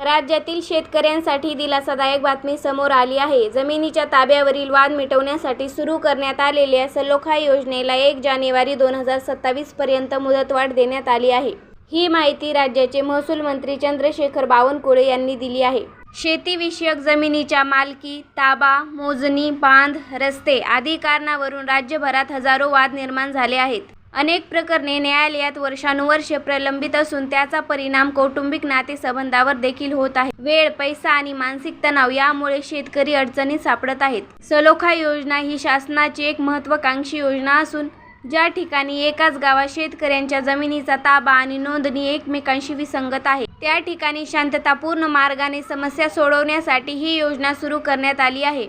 राज्यातील शेतकऱ्यांसाठी दिलासादायक बातमी समोर आली आहे. जमिनीच्या ताब्यावरील वाद मिटवण्यासाठी सुरू करण्यात आलेल्या सलोखा योजनेला एक जानेवारी दोन हजार सत्तावीस पर्यंत मुदतवाढ देण्यात आली आहे. ही माहिती राज्याचे महसूल मंत्री चंद्रशेखर बावनकुळे यांनी दिली आहे. शेतीविषयक जमिनीच्या मालकी ताबा मोजणी बांध रस्ते आदी कारणावरून राज्यभरात हजारो वाद निर्माण झाले आहेत. अनेक प्रकरणे न्यायालयात वर्षानुवर्षे प्रलंबित असून त्याचा परिणाम कौटुंबिक नातेसंबंधावर देखील होत आहे. वेळ पैसा आणि मानसिक तणाव यामुळे शेतकरी अडचणीत सापडत आहेत. सलोखा योजना ही शासनाची एक महत्त्वाकांक्षी योजना असून ज्या ठिकाणी एकाच गावात शेतकऱ्यांच्या जमिनीचा ताबा आणि नोंदणी एकमेकांशी विसंगत आहे त्या ठिकाणी शांततापूर्ण मार्गाने समस्या सोडवण्यासाठी ही योजना सुरू करण्यात आली आहे.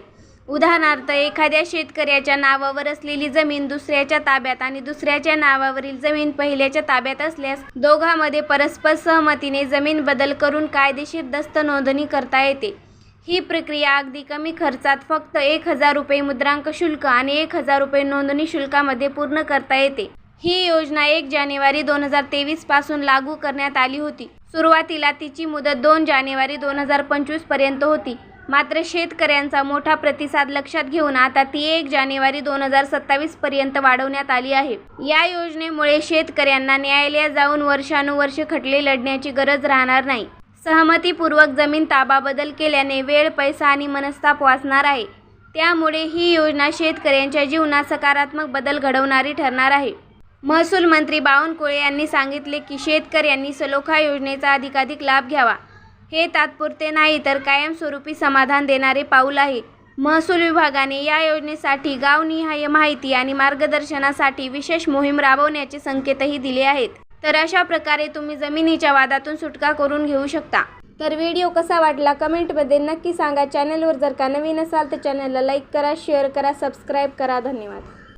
उदाहरणार्थ एखाद्या शेतकऱ्याच्या नावावर असलेली जमीन दुसऱ्याच्या ताब्यात आणि दुसऱ्याच्या नावावरील जमीन पहिल्याच्या ताब्यात असल्यास दोघांमध्ये परस्पर सहमतीने जमीन बदल करून कायदेशीर दस्त नोंदणी करता येते. ही प्रक्रिया अगदी कमी खर्चात फक्त एक हजार रुपये मुद्रांक शुल्क आणि एक हजार रुपये नोंदणी शुल्कामध्ये पूर्ण करता येते. ही योजना एक जानेवारी दोन हजार तेवीसपासून लागू करण्यात आली होती. सुरुवातीला तिची मुदत दोन जानेवारी दोन हजार पंचवीसपर्यंत होती. मात्र शेतकऱ्यांचा मोठा प्रतिसाद लक्षात घेऊन आता ती एक जानेवारी दोन हजार सत्तावीस पर्यंत वाढवण्यात आली आहे. या योजनेमुळे शेतकऱ्यांना न्यायालयात जाऊन वर्षानुवर्ष खटले लढण्याची गरज राहणार नाही. सहमतीपूर्वक जमीन ताबा बदल केल्याने वेळ पैसा आणि मनस्ताप वाचणार आहे. त्यामुळे ही योजना शेतकऱ्यांच्या जीवनात सकारात्मक बदल घडवणारी ठरणार आहे. महसूल मंत्री बावनकुळे यांनी सांगितले की शेतकऱ्यांनी सलोखा योजनेचा अधिकाधिक लाभ घ्यावा. हे तात्पुरते नाही तर कायमस्वरूपी समाधान देणारे पाऊल आहे. महसूल विभागाने या योजनेसाठी गावनिहाय माहिती आणि मार्गदर्शनासाठी विशेष मोहीम राबवण्याचे संकेतही दिले आहेत. तर अशा प्रकारे तुम्ही जमिनीच्या वादातून सुटका करून घेऊ शकता. तर व्हिडिओ कसा वाटला कमेंटमध्ये नक्की सांगा. चॅनलवर जर का नवीन असाल तर चॅनलला लाईक करा शेअर करा सबस्क्राईब करा. धन्यवाद.